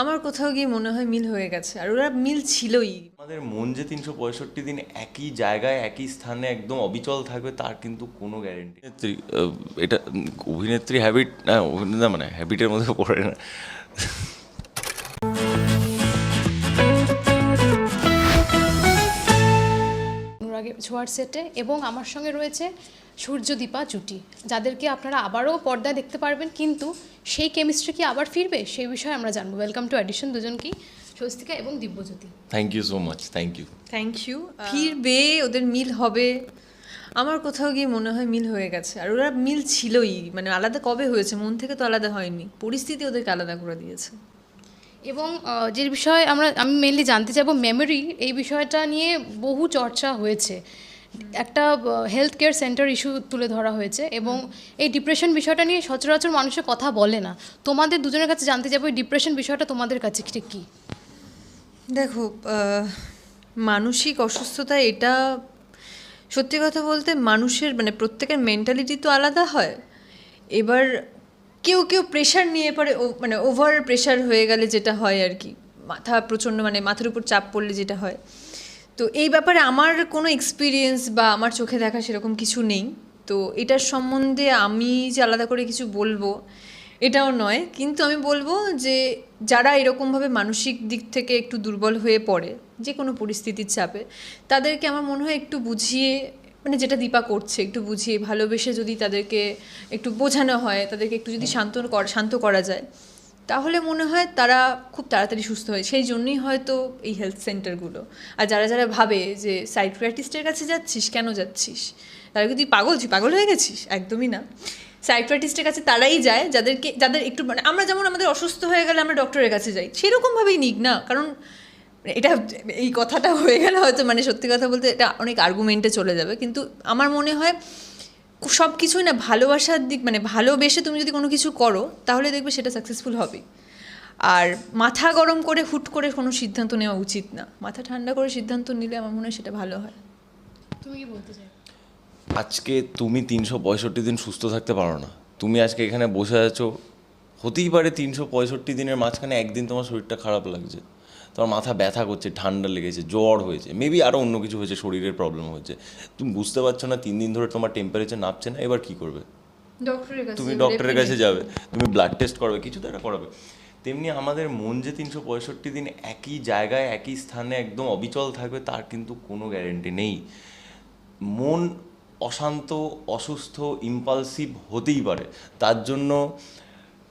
আমার কোথাও গিয়ে মনে হয় মিল হয়ে গেছে আর ওরা মিল ছিলই। আমাদের মন যে তিনশো পঁয়ষট্টি দিন একই জায়গায় একই স্থানে একদম অবিচল থাকবে তার কিন্তু কোনো গ্যারেন্টি এটা অভিনেত্রী হ্যাবিট না অভিনেতা মানে হ্যাবিটের মধ্যে পড়ে না। ছোঁয়ার সেটে এবং আমার সঙ্গে রয়েছে সূর্যদীপা জুটি যাদেরকে আপনারা আবারও পর্দায় দেখতে পারবেন কিন্তু সেই কেমিস্ট্রি কি আবার ফিরবে? সেই বিষয়ে আমরা জানব। ওয়েলকাম টু অ্যাডিশন দুজনকেই স্বস্তিকা এবং Dibyajyoti. Thank you so much thank you thank you ফিরবে ওদের মিল হবে। আমার কোথাও গিয়ে মনে হয় মিল হয়ে গেছে। আর ওরা মিল ছিলই মানে আলাদা কবে হয়েছে মন থেকে তো আলাদা হয়নি। পরিস্থিতি ওদেরকে আলাদা করে দিয়েছে। এবং যে বিষয়ে আমরা, আমি মেনলি জানতে চাইব মেমোরি এই বিষয়টা নিয়ে বহু চর্চা হয়েছে। একটা হেলথ কেয়ার সেন্টার ইস্যু তুলে ধরা হয়েছে এবং এই ডিপ্রেশন বিষয়টা নিয়ে সচরাচর মানুষের কথা বলে না। তোমাদের দুজনের কাছে জানতে চাইব এই ডিপ্রেশন বিষয়টা তোমাদের কাছে ঠিক কী? দেখো মানসিক অসুস্থতা এটা, সত্যি কথা বলতে মানুষের মানে প্রত্যেকের মেন্টালিটি তো আলাদা হয়। এবার কেউ কেউ প্রেশার নিয়ে পরে মানে ওভার প্রেশার হয়ে গেলে যেটা হয় আর কি। মাথা প্রচণ্ড মানে মাথার উপর চাপ পড়লে যেটা হয়। তো এই ব্যাপারে আমার কোনো এক্সপিরিয়েন্স বা আমার চোখে দেখা সেরকম কিছু নেই। তো এটার সম্বন্ধে আমি যে আলাদা করে কিছু বলব, এটাও নয়। কিন্তু আমি বলব যে যারা এরকমভাবে মানসিক দিক থেকে একটু দুর্বল হয়ে পড়ে যে কোনো পরিস্থিতির চাপে, তাদেরকে আমার মনে হয় একটু বুঝিয়ে মানে যেটা দীপা করছে, একটু বুঝিয়ে ভালোবেসে যদি তাদেরকে একটু বোঝানো হয়, তাদেরকে একটু যদি শান্ত শান্ত করা যায়, তাহলে মনে হয় তারা খুব তাড়াতাড়ি সুস্থ হয়। সেই জন্যই হয়তো এই হেলথ সেন্টারগুলো আর যারা যারা ভাবে যে সাইকিয়াট্রিস্টের কাছে যাচ্ছিস, কেন যাচ্ছিস? তারা কি তুই পাগল? তুই পাগল হয়ে গেছিস? একদমই না। সাইকিয়াট্রিস্টের কাছে তারাই যায়, যাদেরকে, যাদের একটু মানে আমরা যেমন আমাদের অসুস্থ হয়ে গেলে আমরা ডক্টরের কাছে যাই। সেরকমভাবেই নিক না। কারণ এটা এই কথাটা হয়ে গেলে হয়তো মানে সত্যি কথা বলতে এটা অনেক আর্গুমেন্টে চলে যাবে। কিন্তু আমার মনে হয় সব কিছুই না ভালোবাসার দিক মানে ভালোবেসে তুমি যদি কোনো কিছু করো তাহলে দেখবে সেটা সাকসেসফুল হবে। আর মাথা গরম করে হুট করে কোনো সিদ্ধান্ত নেওয়া উচিত না। মাথা ঠান্ডা করে সিদ্ধান্ত নিলে আমার মনে হয় সেটা ভালো হয়। তুমি কি বলতে চাই আজকে তুমি তিনশো পঁয়ষট্টি দিন সুস্থ থাকতে পারো না। তুমি আজকে এখানে বসে আছো হতেই পারে তিনশো পঁয়ষট্টি দিনের মাঝখানে একদিন তোমার শরীরটা খারাপ লাগছে। তোমার মাথা ব্যথা করছে ঠান্ডা লেগেছে জ্বর হয়েছে মেবি আরও অন্য কিছু হয়েছে শরীরের প্রবলেম হয়েছে। তুমি বুঝতে পারছ না তিন দিন ধরে তোমার টেম্পারেচার নাপছে না এবার কী করবে? তুমি ডক্টরের কাছে যাবে তুমি ব্লাড টেস্ট করবে কিছু তো একটা করাবে। তেমনি আমাদের মন যে তিনশো পঁয়ষট্টি দিন একই জায়গায় একই স্থানে একদম অবিচল থাকবে তার কিন্তু কোনো গ্যারেন্টি নেই। মন অশান্ত অসুস্থ ইম্পালসিভ হতেই পারে। তার জন্য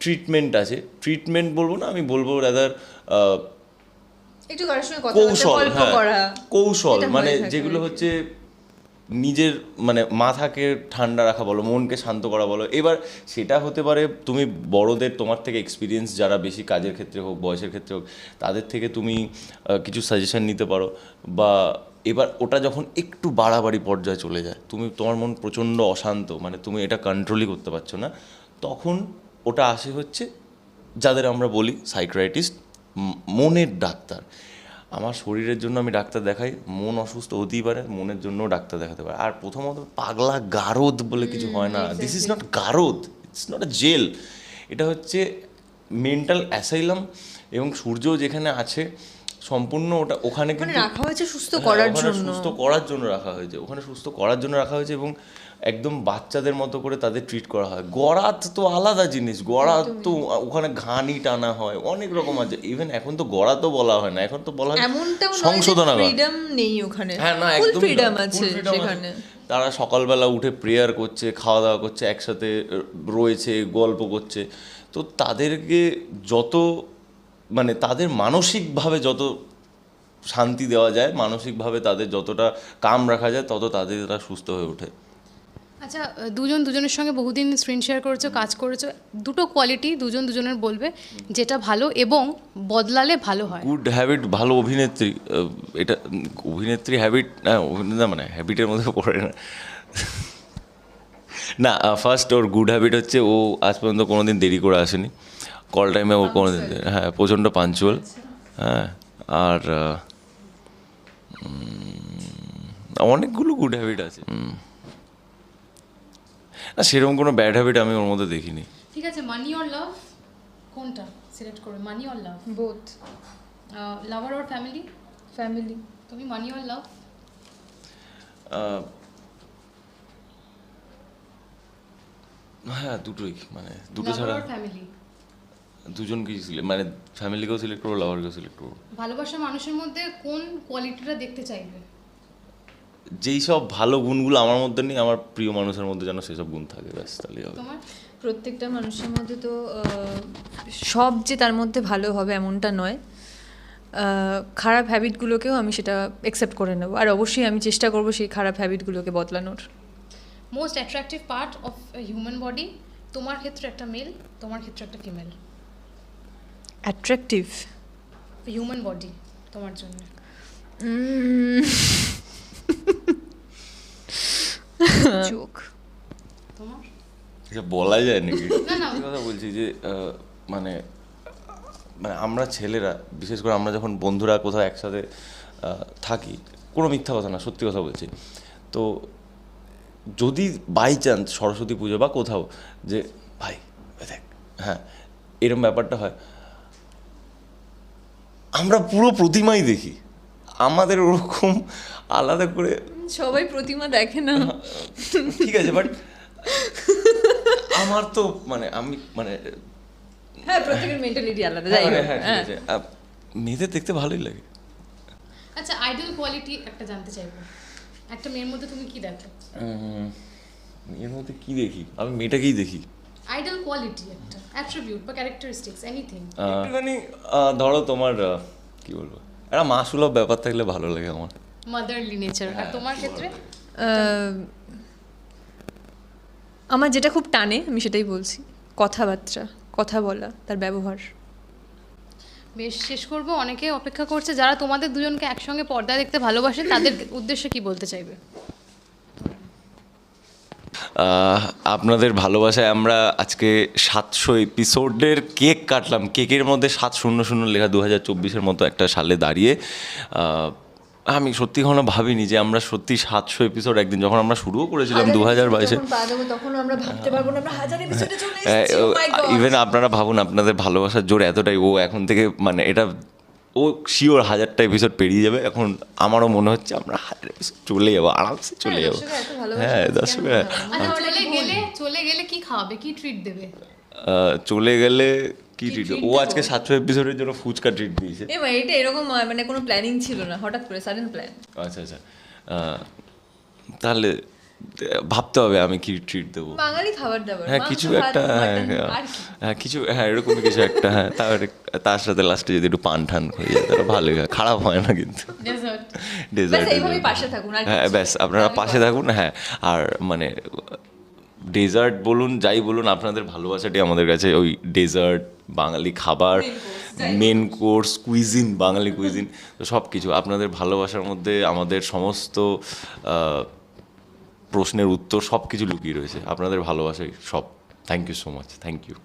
ট্রিটমেন্ট আছে। ট্রিটমেন্ট বলব না আমি বলব রাদার একটু কারোর সঙ্গে কথা কৌশল হ্যাঁ করা কৌশল মানে যেগুলো হচ্ছে নিজের মানে মাথাকে ঠান্ডা রাখা বলো মনকে শান্ত করা বলো এবার সেটা হতে পারে তুমি বড়দের তোমার থেকে এক্সপিরিয়েন্স যারা বেশি কাজের ক্ষেত্রে হোক বয়সের ক্ষেত্রে হোক তাদের থেকে তুমি কিছু সাজেশন নিতে পারো বা এবার ওটা যখন একটু বাড়াবাড়ি পর্যায়ে চলে যায় তুমি তোমার মন প্রচণ্ড অশান্ত মানে তুমি এটা কন্ট্রোলই করতে পারছ না তখন ওটা আসে হচ্ছে যাদের আমরা বলি সাইক্রাইটিস্ট মনের ডাক্তার। আমার শরীরের জন্য আমি ডাক্তার দেখাই মন অসুস্থ হতেই পারে মনের জন্যও ডাক্তার দেখাতে পারে। আর প্রথমত পাগলা গারদ বলে কিছু হয় না। দিস ইজ নট গারদ ইটস নট আ জেল এটা হচ্ছে মেন্টাল অ্যাসাইলাম এবং সূর্য যেখানে আছে সম্পূর্ণ ওটা ওখানে মানে কিন্তু রাখা হয়েছে সুস্থ হ্যাঁ, করার জন্য। সুস্থ করার জন্য রাখা হয়েছে ওখানে সুস্থ করার জন্য রাখা হয়েছে এবং একদম বাচ্চাদের মতো করে তাদের ট্রিট করা হয়। গড়াত তো আলাদা জিনিস গড়াত তো ওখানে ঘানি টানা হয় অনেক রকম আছে। ইভেন এখন তো গড়া তো বলা হয় না এখন তো বলা হয় সংশোধনাগার ফ্রিডম নেই ওখানে। হ্যাঁ না একদম ফ্রিডম আছে সেখানে। তারা সকালবেলা উঠে প্রেয়ার করছে খাওয়া দাওয়া করছে একসাথে রয়েছে গল্প করছে। তো তাদেরকে যত মানে তাদের মানসিকভাবে যত শান্তি দেওয়া যায় মানসিকভাবে তাদের যতটা কাম রাখা যায় তত তাদের তারা সুস্থ হয়ে ওঠে। আচ্ছা দুজন দুজনের সঙ্গে বহুদিন স্ক্রিন শেয়ার করেছ কাজ করেছ দুটো কোয়ালিটি দুজন দুজনের বলবে যেটা ভালো এবং বদলালে ভালো হয়। গুড হ্যাবিট ভালো অভিনেত্রী এটা অভিনেত্রী হ্যাবিট না অভিনেতা মানে হ্যাবিটের মধ্যে পড়ে না। না ফার্স্ট ওর গুড হ্যাবিট হচ্ছে ও আজ পর্যন্ত কোনো দিন দেরি করে আসেনি। কল টাইমে ও কোনো দিন হ্যাঁ প্রচণ্ড পাঞ্চুয়াল হ্যাঁ আর অনেকগুলো গুড হ্যাবিট আছে। না সেরকম কোনো ব্যাড হ্যাবিট আমি ওর মধ্যে দেখিনি। ঠিক আছে মানি অর লাভ কোনটা সিলেক্ট করবে? Money or love both lover or family family তুমি মানি অর লাভ হ্যাঁ দুটোই মানে দুটো ছাড়া ফ্যামিলি দুজনকেই সিলেক্ট মানে ফ্যামিলিকেও সিলেক্ট করব লাভারকেও সিলেক্ট করব। ভালোবাসা মানুষের মধ্যে কোন কোয়ালিটিটা দেখতে চাইবে? যেই সব ভালো গুণগুলো আমার মধ্যে নেই আমার প্রিয় মানুষের মধ্যে যেন সেসব গুণ থাকে ব্যাস তাহলেই হবে। প্রত্যেকটা মানুষের মধ্যে তো সব যে তার মধ্যে ভালো হবে এমনটা নয়। খারাপ হ্যাবিটগুলোকেও আমি সেটা অ্যাকসেপ্ট করে নেব। আর অবশ্যই আমি চেষ্টা করব সেই খারাপ হ্যাবিটগুলোকে বদলানোর। Most attractive part of human body তোমার ক্ষেত্রে একটা মেল তোমার ক্ষেত্রে একটা ফিমেল অ্যাট্রাকটিভ হিউম্যান বডি তোমার জন্য। চোখ তোমার? এটা বলা যায় নাকি। কথা বলছি যে মানে মানে আমরা ছেলেরা বিশেষ করে আমরা যখন বন্ধুরা কোথাও একসাথে থাকি কোনো মিথ্যা কথা না সত্যি কথা বলছি। তো যদি বাই চান্স সরস্বতী পুজো বা কোথাও যে ভাই দেখ হ্যাঁ এরকম ব্যাপারটা হয় আমরা পুরো প্রতিমাই দেখি। আমাদের ওরকম আলাদা করে সবাই প্রতিমা দেখে না। ঠিক আছে বাট আমার তো মানে আমি মানে হ্যাঁ প্রত্যেকের মেন্টালিটি আলাদা যাই হ্যাঁ, হ্যাঁ, হ্যাঁ। মেয়েদের দেখতে ভালোই লাগে। আচ্ছা আইডল কোয়ালিটি একটা জানতে চাইব। একটা মেয়ের মধ্যে তুমি কি দেখো? মেয়ের মধ্যে কি দেখি? আমি মেয়েটাকেই দেখি। কোয়ালিটি একটা অ্যাট্রিবিউট বা ক্যারেক্টারিস্টিক্স এনিথিং একটুখানি ধরো তোমার কি বলব? একটা মাসুলভ ব্যাপার থাকলে ভালো লাগে আমার। মাদারলি নেচার আর তোমার ক্ষেত্রে? আহ, আমার যেটা খুব টানে আমি সেটাই বলছি কথাবার্তা কথা বলা তার ব্যবহার। বেশ শেষ করব। অনেকে অপেক্ষা করছে যারা তোমাদের দুজনকে একসঙ্গে পর্দায় দেখতে ভালোবাসেন তাদের উদ্দেশ্যে কি বলতে চাইবে? আপনাদের ভালোবাসায় আমরা আজকে সাতশো এপিসোডের কেক কাটলাম কেকের মধ্যে সাত শূন্য শূন্য লেখা দু হাজার চব্বিশের মতো একটা সালে দাঁড়িয়ে আমি সত্যি কখনো ভাবিনি যে আমরা সত্যি সাতশো এপিসোড একদিন যখন আমরা শুরুও করেছিলাম দু হাজার বাইশে যখন পা দেবো তখন আমরা ভাবতে পারব না আমরা হাজার এপিসোডে চলে হ্যাঁ, Oh! ইভেন আপনারা ভাবুন আপনাদের ভালোবাসার জোর এতটাই ও এখন থেকে মানে এটা ও শিওর হাজারটা এপিসোড পেরিয়ে যাবে। এখন আমারও মনে হচ্ছে আমরা হাজার এপিসোড চলে যাব আরামসে চলে হ্যাঁ, যাব। হ্যাঁ দর্শকরা হবে না? আচ্ছা চলে গেলে কি খাওয়াবে? কি ট্রিট দেবে? চলে গেলে কি ট্রিট ও? আজকে সাতশো এপিসোডের জন্য ফুচকা ট্রিট দিয়েছে। এ মা, এটা এরকম মানে কোনো প্ল্যানিং ছিল না হঠাৎ করে সাডেন প্ল্যান আচ্ছা আচ্ছা। তাহলে ভাবতে হবে আমি কি ট্রিট দেবো। বাঙালি খাবার দাবার হ্যাঁ কিছু একটা হ্যাঁ হ্যাঁ, হ্যাঁ কিছু হ্যাঁ এরকমই কিছু একটা হ্যাঁ তার তার সাথে লাস্টে যদি একটু পান ঠান হয়ে যায় তাহলে ভালোই হয় খারাপ হয় না কিন্তু। ডেজার্ট হ্যাঁ ব্যাস আপনারা পাশে থাকুন হ্যাঁ আর মানে ডেজার্ট বলুন যাই বলুন আপনাদের ভালোবাসাটি আমাদের কাছে ওই ডেজার্ট বাঙালি খাবার main course cuisine Bangali cuisine তো সব কিছু আপনাদের ভালোবাসার মধ্যে আমাদের সমস্ত প্রশ্নের উত্তর সব কিছু লুকিয়ে রয়েছে। আপনাদের ভালোবাসাই সব। Thank you so much thank you